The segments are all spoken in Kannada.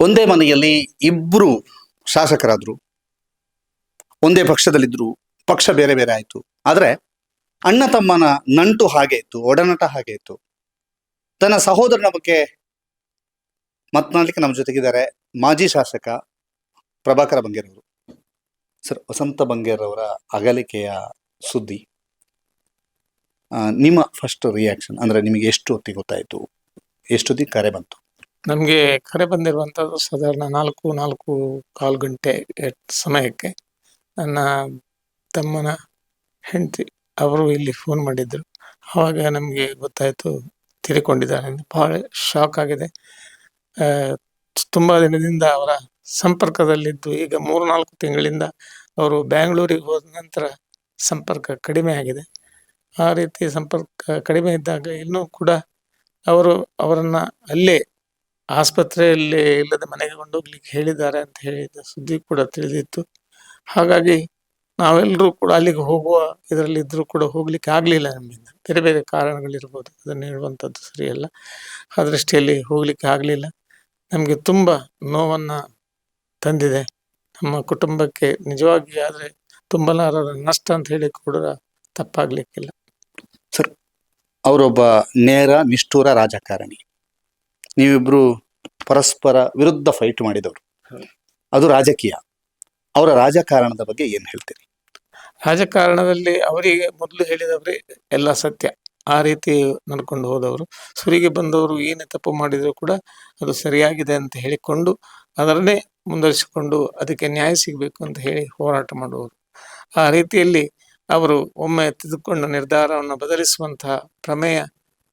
ಒಂದೇ ಮನೆಯಲ್ಲಿ ಇಬ್ಬರು ಶಾಸಕರಾದರು, ಒಂದೇ ಪಕ್ಷದಲ್ಲಿದ್ದರು ಪಕ್ಷ ಬೇರೆ ಬೇರೆ ಆಯಿತು. ಆದರೆ ಅಣ್ಣ ತಮ್ಮನ ನಂಟು ಹಾಗೆ ಇತ್ತು, ಒಡನಟ ಹಾಗೆ ಇತ್ತು. ತನ್ನ ಸಹೋದರನ ಬಗ್ಗೆ ಮಾತನಾಡಲಿಕ್ಕೆ ನಮ್ಮ ಜೊತೆಗಿದ್ದಾರೆ ಮಾಜಿ ಶಾಸಕ ಪ್ರಭಾಕರ ಬಂಗೇರವರು. ಸರ್, ವಸಂತ ಬಂಗೇರವರ ಅಗಲಿಕೆಯ ಸುದ್ದಿ. ನಿಮ್ಮ ಫಸ್ಟ್ ರಿಯಾಕ್ಷನ್ ಅಂದ್ರೆ ನಿಮಗೆ ಎಷ್ಟು ಹೊತ್ತಿಗೆ ಗೊತ್ತಾಯಿತು? ಎಷ್ಟೊತ್ತಿಗೆ ಕರೆ ಬಂತು? ನಮಗೆ ಕರೆ ಬಂದಿರುವಂಥದ್ದು ಸಾಧಾರಣ ನಾಲ್ಕು ನಾಲ್ಕು ಕಾಲು ಗಂಟೆ ಸಮಯಕ್ಕೆ ನನ್ನ ತಮ್ಮನ ಹೆಂಡತಿ ಅವರು ಇಲ್ಲಿ ಫೋನ್ ಮಾಡಿದ್ರು. ಆವಾಗ ನಮಗೆ ಗೊತ್ತಾಯಿತು ತೀರಿಕೊಂಡಿದ್ದಾರೆ ಭಾಳ ಬಹಳ ಶಾಕ್ ಆಗಿದೆ ತುಂಬ ದಿನದಿಂದ ಅವರ ಸಂಪರ್ಕದಲ್ಲಿದ್ದು, ಈಗ ಮೂರು, ನಾಲ್ಕು ತಿಂಗಳಿಂದ ಅವರು ಬ್ಯಾಂಗ್ಳೂರಿಗೆ ಹೋದ ನಂತರ ಸಂಪರ್ಕ ಕಡಿಮೆ ಆಗಿದೆ. ಆ ರೀತಿ ಸಂಪರ್ಕ ಕಡಿಮೆ ಇದ್ದಾಗ ಇನ್ನೂ ಕೂಡ ಅವರು ಅವರನ್ನು ಅಲ್ಲೇ ಆಸ್ಪತ್ರೆಯಲ್ಲಿ ಇಲ್ಲದೆ ಮನೆಗೆ ಕೊಂಡೋಗ್ಲಿಕ್ಕೆ ಹೇಳಿದ್ದಾರೆ ಅಂತ ಹೇಳಿದ ಸುದ್ದಿ ಕೂಡ ತಿಳಿದಿತ್ತು. ಹಾಗಾಗಿ ನಾವೆಲ್ಲರೂ ಕೂಡ ಅಲ್ಲಿಗೆ ಹೋಗುವ, ಇದರಲ್ಲಿ ಇದ್ರೂ ಕೂಡ ಹೋಗ್ಲಿಕ್ಕೆ ಆಗ್ಲಿಲ್ಲ ನಮ್ಮಿಂದ. ಬೇರೆ ಬೇರೆ ಕಾರಣಗಳಿರ್ಬೋದು, ಅದನ್ನು ಹೇಳುವಂಥದ್ದು ಸರಿಯಲ್ಲ. ಆ ದೃಷ್ಟಿಯಲ್ಲಿ ಹೋಗ್ಲಿಕ್ಕೆ ಆಗಲಿಲ್ಲ. ನಮಗೆ ತುಂಬ ನೋವನ್ನು ತಂದಿದೆ. ನಮ್ಮ ಕುಟುಂಬಕ್ಕೆ ನಿಜವಾಗಿ ಆದರೆ ತುಂಬಲಾರದ ನಷ್ಟ ಅಂತ ಹೇಳಿ ಕೂಡ ತಪ್ಪಾಗ್ಲಿಕ್ಕಿಲ್ಲ. ಸರ್, ಅವರೊಬ್ಬ ನೇರ ನಿಷ್ಠೂರ ರಾಜಕಾರಣಿ. ನೀವಿಬ್ರು ಪರಸ್ಪರ ವಿರುದ್ಧ ಫೈಟ್ ಮಾಡಿದವರು. ಅದು ರಾಜಕೀಯ. ಅವರ ರಾಜಕಾರಣದ ಬಗ್ಗೆ ಏನು ಹೇಳ್ತೀರಿ? ರಾಜಕಾರಣದಲ್ಲಿ ಅವರಿಗೆ ಮೊದಲು ಹೇಳಿದವರೇ ಎಲ್ಲ ಸತ್ಯ. ಆ ರೀತಿ ನಡ್ಕೊಂಡು ಹೋದವರು. ಸುರಿಗೆ ಬಂದವರು ಏನೇ ತಪ್ಪು ಮಾಡಿದರೂ ಕೂಡ ಅದು ಸರಿಯಾಗಿದೆ ಅಂತ ಹೇಳಿಕೊಂಡು ಅದನ್ನೇ ಮುಂದುವರಿಸಿಕೊಂಡು ಅದಕ್ಕೆ ನ್ಯಾಯ ಸಿಗಬೇಕು ಅಂತ ಹೇಳಿ ಹೋರಾಟ ಮಾಡುವವರು. ಆ ರೀತಿಯಲ್ಲಿ ಅವರು ಒಮ್ಮೆ ತೆಗೆದುಕೊಂಡ ನಿರ್ಧಾರವನ್ನು ಬದಲಿಸುವಂತಹ ಪ್ರಮೇಯ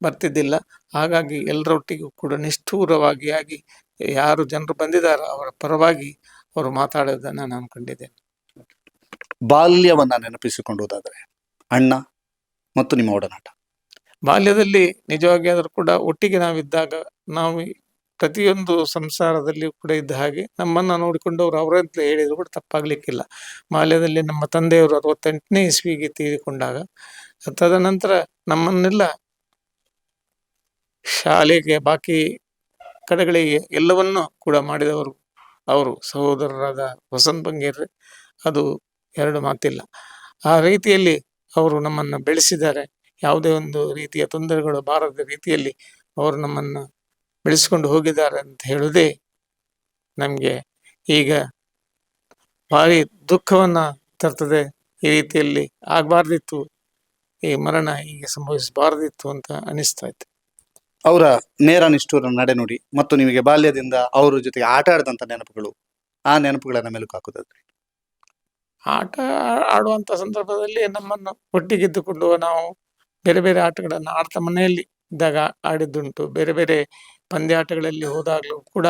ಬರ್ತಿದ್ದಿಲ್ಲ. ಹಾಗಾಗಿ ಎಲ್ಲರೊಟ್ಟಿಗೂ ಕೂಡ ನಿಷ್ಠೂರವಾಗಿ ಆಗಿ ಯಾರು ಜನರು ಬಂದಿದ್ದಾರೋ ಅವರ ಪರವಾಗಿ ಅವರು ಮಾತಾಡೋದನ್ನು ನಾನು ಕಂಡಿದ್ದೇನೆ. ಬಾಲ್ಯವನ್ನ ನೆನಪಿಸಿಕೊಂಡೋದಾದರೆ ಅಣ್ಣ ಮತ್ತು ನಿಮ್ಮ ಒಡನಾಟ. ಬಾಲ್ಯದಲ್ಲಿ ನಿಜವಾಗಿ ಆದರೂ ಕೂಡ ಒಟ್ಟಿಗೆ ನಾವಿದ್ದಾಗ ನಾವು ಪ್ರತಿಯೊಂದು ಸಂಸಾರದಲ್ಲಿಯೂ ಕೂಡ ಇದ್ದ ಹಾಗೆ ನಮ್ಮನ್ನು ನೋಡಿಕೊಂಡವರು ಅವರಂತಲೇ ಹೇಳಿದರು ಕೂಡ ತಪ್ಪಾಗ್ಲಿಕ್ಕಿಲ್ಲ. ಬಾಲ್ಯದಲ್ಲಿ ನಮ್ಮ ತಂದೆಯವರು ಅರವತ್ತೆಂಟನೇ ಇಸ್ವಿಗೆ ತೀರಿಕೊಂಡಾಗ ತದನಂತರ ನಮ್ಮನ್ನೆಲ್ಲ ಶಾಲೆಗೆ ಬಾಕಿ ಕಡೆಗಳಿಗೆ ಎಲ್ಲವನ್ನೂ ಕೂಡ ಮಾಡಿದವರು ಅವರು ಸಹೋದರರಾದ ವಸಂತ್ ಬಂಗೇರ್ರೆ. ಅದು ಎರಡು ಮಾತಿಲ್ಲ. ಆ ರೀತಿಯಲ್ಲಿ ಅವರು ನಮ್ಮನ್ನು ಬೆಳೆಸಿದ್ದಾರೆ. ಯಾವುದೇ ಒಂದು ರೀತಿಯ ತೊಂದರೆಗಳು ಬಾರದ ರೀತಿಯಲ್ಲಿ ಅವರು ನಮ್ಮನ್ನು ಬೆಳೆಸಿಕೊಂಡು ಹೋಗಿದ್ದಾರೆ ಅಂತ ಹೇಳುವುದೇ ನಮಗೆ ಈಗ ಭಾರಿ ದುಃಖವನ್ನು ತರ್ತದೆ. ಈ ರೀತಿಯಲ್ಲಿ ಆಗಬಾರ್ದಿತ್ತು. ಈ ಮರಣ ಹೀಗೆ ಸಂಭವಿಸಬಾರ್ದಿತ್ತು ಅಂತ ಅನಿಸ್ತಾ ಇತ್ತು. ಅವರ ನೇರ ನಿಷ್ಠೂರ ನಡೆನುಡಿ ಮತ್ತು ನಿಮಗೆ ಬಾಲ್ಯದಿಂದ ಅವರ ಜೊತೆಗೆ ಆಟ ಆಡಿದಂಥ ನೆನಪುಗಳು ಆ ನೆನಪುಗಳನ್ನು ಮೆಲುಕು ಹಾಕುದಾದ್ರೆ ಆಟ ಆಡುವಂಥ ಸಂದರ್ಭದಲ್ಲಿ ನಮ್ಮನ್ನು ಒಟ್ಟಿಗೆದ್ದುಕೊಂಡು ನಾವು ಬೇರೆ ಬೇರೆ ಆಟಗಳನ್ನು ಆಡ್ತಾ ಮನೆಯಲ್ಲಿ ಇದ್ದಾಗ ಆಡಿದ್ದುಂಟು. ಬೇರೆ ಬೇರೆ ಪಂದ್ಯಾಟಗಳಲ್ಲಿ ಹೋದಾಗಲೂ ಕೂಡ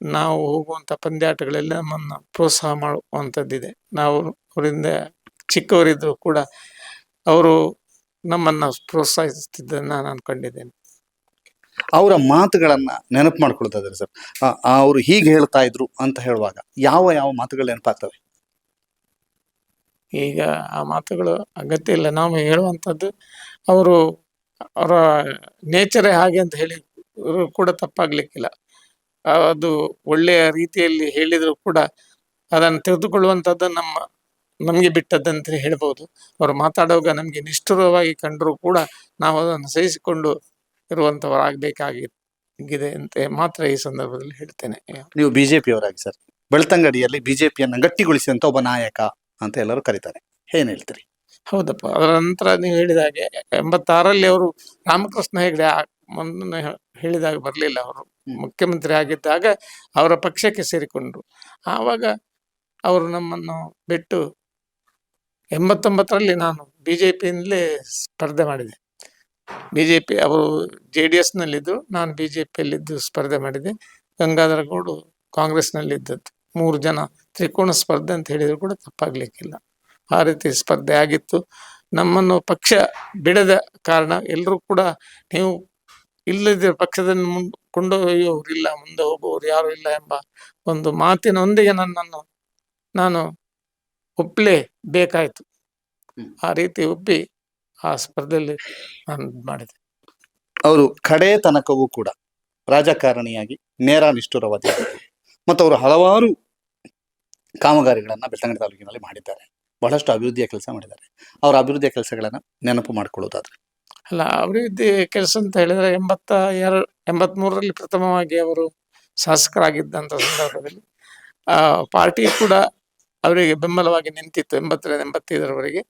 ನಾವು ಹೋಗುವಂಥ ಪಂದ್ಯಾಟಗಳಲ್ಲಿ ನಮ್ಮನ್ನು ಪ್ರೋತ್ಸಾಹ ಮಾಡುವಂಥದ್ದಿದೆ. ನಾವು ಅವರಿಂದ ಚಿಕ್ಕವರಿದ್ದರೂ ಕೂಡ ಅವರು ನಮ್ಮನ್ನು ಪ್ರೋತ್ಸಾಹಿಸುತ್ತಿದ್ದನ್ನು ನಾನು ಕಂಡಿದ್ದೇನೆ. ಅವರ ಮಾತುಗಳನ್ನ ನೆನಪು ಮಾಡ್ಕೊಳ್ತಾದ್ರೆ ಸರ್. ಅವರು ಹೀಗೆ ಹೇಳ್ತಾ ಇದ್ರು ಅಂತ ಹೇಳುವಾಗ ಯಾವ ಯಾವ ಮಾತುಗಳು ನೆನಪಾಗ್ತವೆ? ಈಗ ಆ ಮಾತುಗಳು ಅಗತ್ಯ ಇಲ್ಲ. ನಾವು ಹೇಳುವಂಥದ್ದು ಅವರು, ಅವರ ನೇಚರೇ ಹಾಗೆ ಅಂತ ಹೇಳಿ ಕೂಡ ತಪ್ಪಾಗ್ಲಿಕ್ಕಿಲ್ಲ. ಅದು ಒಳ್ಳೆಯ ರೀತಿಯಲ್ಲಿ ಹೇಳಿದ್ರು ಕೂಡ ಅದನ್ನು ತೆಗೆದುಕೊಳ್ಳುವಂಥದ್ದು ನಮ್ಮ, ನಮಗೆ ಬಿಟ್ಟದ್ದಂತ ಹೇಳ್ಬೋದು. ಅವರು ಮಾತಾಡುವಾಗ ನಮಗೆ ನಿಷ್ಠುರವಾಗಿ ಕಂಡರೂ ಕೂಡ ನಾವು ಅದನ್ನು ಸಹಿಸಿಕೊಂಡು ಇರುವಂಥವರಾಗಬೇಕಾಗಿದೆ ಅಂತ ಮಾತ್ರ ಈ ಸಂದರ್ಭದಲ್ಲಿ ಹೇಳ್ತೇನೆ. ನೀವು ಬಿಜೆಪಿ ಅವರಾಗಿ ಸರ್. ಬೆಳ್ತಂಗಡಿಯಲ್ಲಿ ಬಿಜೆಪಿಯನ್ನು ಗಟ್ಟಿಗೊಳಿಸಿದಂತ ಒಬ್ಬ ನಾಯಕ ಅಂತ ಎಲ್ಲರೂ ಕರೀತಾರೆ. ಏನ್ ಹೇಳ್ತೀರಿ? ಹೌದಪ್ಪ. ಅದರ ನಂತರ ನೀವು ಹೇಳಿದ ಹಾಗೆ ಎಂಬತ್ತಾರಲ್ಲಿ ಅವರು ರಾಮಕೃಷ್ಣ ಹೆಗಡೆ ಹೇಳಿದಾಗ ಬರಲಿಲ್ಲ ಅವರು. ಮುಖ್ಯಮಂತ್ರಿ ಆಗಿದ್ದಾಗ ಅವರ ಪಕ್ಷಕ್ಕೆ ಸೇರಿಕೊಂಡ್ರು. ಆವಾಗ ಅವರು ನಮ್ಮನ್ನು ಬಿಟ್ಟು ಎಂಬತ್ತೊಂಬತ್ತರಲ್ಲಿ ನಾನು ಬಿ ಜೆ ಪಿಯಿಂದಲೇ ಸ್ಪರ್ಧೆ ಮಾಡಿದೆ. ಬಿ ಜೆ ಪಿ ಅವರು ಜೆ ಡಿ ಎಸ್ನಲ್ಲಿದ್ದರು ನಾನು ಬಿ ಜೆ ಪಿಯಲ್ಲಿದ್ದು ಸ್ಪರ್ಧೆ ಮಾಡಿದೆ. ಗಂಗಾಧರ ಗೌಡು ಕಾಂಗ್ರೆಸ್ನಲ್ಲಿದ್ದದ್ದು. ಮೂರು ಜನ ತ್ರಿಕೋಣ ಸ್ಪರ್ಧೆ ಅಂತ ಹೇಳಿದ್ರು ಕೂಡ ತಪ್ಪಾಗ್ಲಿಕ್ಕಿಲ್ಲ. ಆ ರೀತಿ ಸ್ಪರ್ಧೆ ಆಗಿತ್ತು. ನಮ್ಮನ್ನು ಪಕ್ಷ ಬಿಡದ ಕಾರಣ ಎಲ್ಲರೂ ಕೂಡ ನೀವು ಇಲ್ಲದ ಪಕ್ಷದಲ್ಲಿ ಮುಂದೆ ಕೊಂಡೊಯ್ಯೋರು ಇಲ್ಲ ಮುಂದೆ ಹೋಗುವವರು ಯಾರು ಇಲ್ಲ ಎಂಬ ಒಂದು ಮಾತಿನೊಂದಿಗೆ ನನ್ನನ್ನು ನಾನು ಒಪ್ಪಲೇ ಬೇಕಾಯಿತು ಆ ರೀತಿ ಒಪ್ಪಿ ಆ ಸ್ಪರ್ಧೆಯಲ್ಲಿ ನಾನು ಮಾಡಿದೆ. ಅವರು ಕಡೆ ತನಕವೂ ಕೂಡ ರಾಜಕಾರಣಿಯಾಗಿ ನೇರ ನಿಷ್ಠುರವಾದಿ ಮತ್ತು ಅವರು ಹಲವಾರು ಕಾಮಗಾರಿಗಳನ್ನು ಬೆಳ್ತಂಗಡಿ ತಾಲೂಕಿನಲ್ಲಿ ಮಾಡಿದ್ದಾರೆ. ಬಹಳಷ್ಟು ಅಭಿವೃದ್ಧಿಯ ಕೆಲಸ ಮಾಡಿದ್ದಾರೆ. ಅವರ ಅಭಿವೃದ್ಧಿಯ ಕೆಲಸಗಳನ್ನು ನೆನಪು ಮಾಡ್ಕೊಳ್ಳೋದಾದ್ರೆ. ಅಲ್ಲ ಅಭಿವೃದ್ಧಿ ಕೆಲಸ ಅಂತ ಹೇಳಿದ್ರೆ ಎಂಬತ್ತ ಎರಡು ಎಂಬತ್ಮೂರರಲ್ಲಿ ಪ್ರಥಮವಾಗಿ ಅವರು ಶಾಸಕರಾಗಿದ್ದಂಥ ಸಂದರ್ಭದಲ್ಲಿ ಆ ಪಾರ್ಟಿ ಕೂಡ ಅವರಿಗೆ ಬೆಂಬಲವಾಗಿ ನಿಂತಿತ್ತು ಎಂಬತ್ತರಿಂದ ಎಂಬತ್ತೈದರವರೆಗೆ.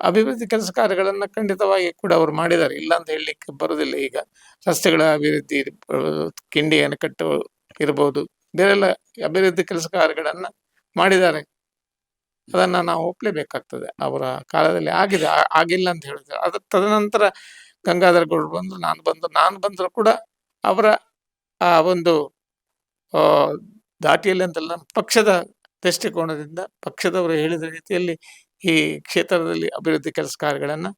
ಅಭಿವೃದ್ಧಿ ಕೆಲಸ ಕಾರ್ಯಗಳನ್ನು ಖಂಡಿತವಾಗಿ ಕೂಡ ಅವರು ಮಾಡಿದ್ದಾರೆ ಇಲ್ಲ ಅಂತ ಹೇಳಲಿಕ್ಕೆ ಬರುವುದಿಲ್ಲ ಈಗ ರಸ್ತೆಗಳ ಅಭಿವೃದ್ಧಿ ಕಿಂಡಿಯನ್ನು ಕಿಂಡಿ ಅಣೆಕಟ್ಟು ಇರಬಹುದು ಬೇರೆಲ್ಲ ಅಭಿವೃದ್ಧಿ ಕೆಲಸ ಕಾರ್ಯಗಳನ್ನು ಮಾಡಿದ್ದಾರೆ ಅದನ್ನ ನಾವು ಒಪ್ಲೇಬೇಕಾಗ್ತದೆ. ಅವರ ಕಾಲದಲ್ಲಿ ಆಗಿದೆ. ಆಗಿಲ್ಲ ಅಂತ ಹೇಳಿದ್ರೆ ಅದ ತದನಂತರ ಗಂಗಾಧರ ಗೌಡರು ಬಂದು ನಾನು ಬಂದು, ನಾನು ಬಂದರೂ ಕೂಡ ಅವರ ಆ ಒಂದು ದಾಟಿಯಲ್ಲಿ ಅಂತಲ್ಲ ಪಕ್ಷದ ದೃಷ್ಟಿಕೋನದಿಂದ, ಪಕ್ಷದವರು ಹೇಳಿದ ರೀತಿಯಲ್ಲಿ ಈ ಕ್ಷೇತ್ರದಲ್ಲಿ ಅಭಿವೃದ್ಧಿ ಕೆಲಸ ಕಾರ್ಯಗಳನ್ನು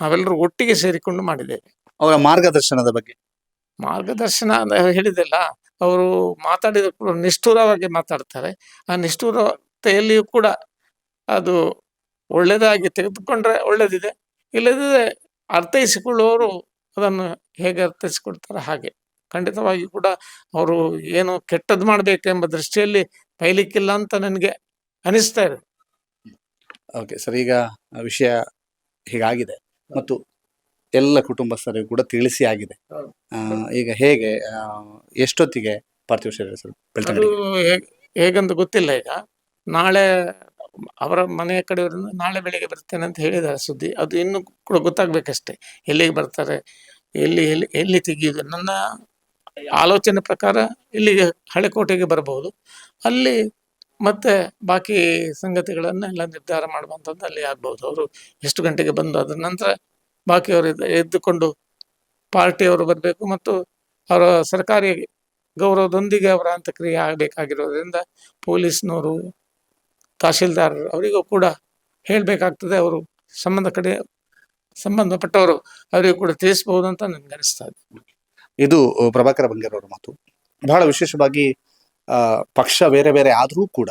ನಾವೆಲ್ಲರೂ ಒಟ್ಟಿಗೆ ಸೇರಿಕೊಂಡು ಮಾಡಿದ್ದೇವೆ. ಅವರ ಮಾರ್ಗದರ್ಶನದ ಬಗ್ಗೆ. ಮಾರ್ಗದರ್ಶನ ಅಂತ ಹೇಳಿದೆಲ್ಲ ಅವರು ಮಾತಾಡಿದ ನಿಷ್ಠುರವಾಗಿ ಮಾತಾಡ್ತಾರೆ. ಆ ನಿಷ್ಠುರತೆಯಲ್ಲಿಯೂ ಕೂಡ ಅದು ಒಳ್ಳೆಯದಾಗಿ ತೆಗೆದುಕೊಂಡ್ರೆ ಒಳ್ಳೆಯದಿದೆ ಇಲ್ಲದಿದ್ದರೆ ಅರ್ಥೈಸಿಕೊಳ್ಳುವವರು ಅದನ್ನು ಹೇಗೆ ಅರ್ಥೈಸಿಕೊಳ್ತಾರೆ ಹಾಗೆ. ಖಂಡಿತವಾಗಿ ಕೂಡ ಅವರು ಏನು ಕೆಟ್ಟದ್ದು ಮಾಡಬೇಕೆಂಬ ದೃಷ್ಟಿಯಲ್ಲಿ ಬೈಲಿಕ್ಕಿಲ್ಲ ಅಂತ ನನಗೆ ಅನಿಸ್ತಾ ಇದೆ. ಓಕೆ ಸರ್ ಈಗ ವಿಷಯ ಹೀಗಾಗಿದೆ. ಮತ್ತು ಎಲ್ಲ ಕುಟುಂಬಸ್ಥರಿಗೂ ಕೂಡ ತಿಳಿಸಿ ಆಗಿದೆ. ಈಗ ಹೇಗೆ ಆ, ಎಷ್ಟೊತ್ತಿಗೆ ಪಾರ್ಥಿವ ಶರೀರ ಸರ್ ಅದು ಹೇಗಂತ ಗೊತ್ತಿಲ್ಲ ಈಗ. ನಾಳೆ ಅವರ ಮನೆಯ ಕಡೆಯವರಿಂದ ನಾಳೆ ಬೆಳಿಗ್ಗೆ ಬರ್ತೇನೆ ಅಂತ ಹೇಳಿದ್ದಾರೆ ಸುದ್ದಿ. ಅದು ಇನ್ನು ಕೂಡ ಗೊತ್ತಾಗ್ಬೇಕಷ್ಟೇ. ಎಲ್ಲಿಗೆ ಬರ್ತಾರೆ ಎಲ್ಲಿ ಎಲ್ಲಿ ಎಲ್ಲಿ ತೆಗೆಯುವುದು? ನನ್ನ ಆಲೋಚನೆ ಪ್ರಕಾರ ಇಲ್ಲಿಗೆ ಹಳೆಕೋಟೆಗೆ ಬರಬಹುದು. ಅಲ್ಲಿ ಮತ್ತೆ ಬಾಕಿ ಸಂಗತಿಗಳನ್ನೆಲ್ಲ ನಿರ್ಧಾರ ಮಾಡುವಂಥದ್ದು ಅಲ್ಲಿ ಆಗ್ಬೋದು. ಅವರು ಎಷ್ಟು ಗಂಟೆಗೆ ಬಂದು ಅದರ ನಂತರ ಬಾಕಿಯವರು ಎದ್ದು- ಎದ್ದುಕೊಂಡು ಪಾರ್ಟಿಯವರು ಬರಬೇಕು ಮತ್ತು ಅವರ ಸರ್ಕಾರಿ ಗೌರವದೊಂದಿಗೆ ಅವರ ಅಂತ್ಯಕ್ರಿಯೆ ಆಗಬೇಕಾಗಿರೋದ್ರಿಂದ ಪೊಲೀಸ್ನವರು, ತಹಶೀಲ್ದಾರರು ಅವರಿಗೂ ಕೂಡ ಹೇಳಬೇಕಾಗ್ತದೆ. ಅವರು ಸಂಬಂಧ ಕಡೆ, ಸಂಬಂಧಪಟ್ಟವರು ಅವರಿಗೂ ಕೂಡ ತಿಳಿಸಬಹುದು ಅಂತ ನನಗೆ ಅನಿಸ್ತಾ ಇದೆ. ಇದು, ಪ್ರಭಾಕರ ಬಂಗೇರವರ ಮಾತು. ಬಹಳ ವಿಶೇಷವಾಗಿ ಪಕ್ಷ ಬೇರೆ ಬೇರೆ ಆದರೂ ಕೂಡ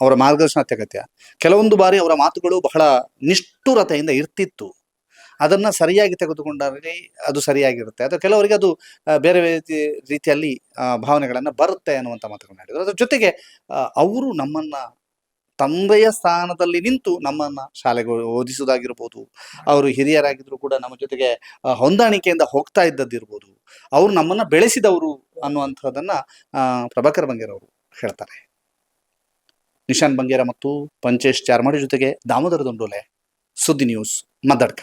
ಅವರ ಮಾರ್ಗದರ್ಶನ ಅತ್ಯಗತ್ಯ. ಕೆಲವೊಂದು ಬಾರಿ ಅವರ ಮಾತುಗಳು ಬಹಳ ನಿಷ್ಠುರತೆಯಿಂದ ಇರ್ತಿತ್ತು. ಅದನ್ನ ಸರಿಯಾಗಿ ತೆಗೆದುಕೊಂಡಲ್ಲಿ ಅದು ಸರಿಯಾಗಿರುತ್ತೆ. ಅಥವಾ ಕೆಲವರಿಗೆ ಅದು ಬೇರೆ ಬೇರೆ ರೀತಿಯಲ್ಲಿ ಭಾವನೆಗಳನ್ನು ಬರುತ್ತೆ ಅನ್ನುವಂಥ ಮಾತುಗಳನ್ನ ಹೇಳಿದರು. ಅದ್ರ ಜೊತೆಗೆ ಅವರು ನಮ್ಮನ್ನ ತಂದೆಯ ಸ್ಥಾನದಲ್ಲಿ ನಿಂತು ನಮ್ಮನ್ನ ಶಾಲೆಗೆ ಓದಿಸೋದಾಗಿರ್ಬೋದು ಅವರು ಹಿರಿಯರಾಗಿದ್ದರೂ ಕೂಡ ನಮ್ಮ ಜೊತೆಗೆ ಹೊಂದಾಣಿಕೆಯಿಂದ ಹೋಗ್ತಾ ಇದ್ದದ್ದಿರ್ಬೋದು, ಅವರು ನಮ್ಮನ್ನ ಬೆಳೆಸಿದವರು ಅನ್ನುವಂಥದ್ದನ್ನ ಪ್ರಭಾಕರ್ ಬಂಗೇರ್ ಅವರು ಹೇಳ್ತಾರೆ. ನಿಶಾನ್ ಬಂಗೇರ ಮತ್ತು ಪಂಚೇಶ್ ಚಾರ್ಮಾಡಿ ಜೊತೆಗೆ ದಾಮೋದರ ದುಂಡೋಲೆ, ಸುದ್ದಿ ನ್ಯೂಸ್ ಮದ್ದಡ್ಕ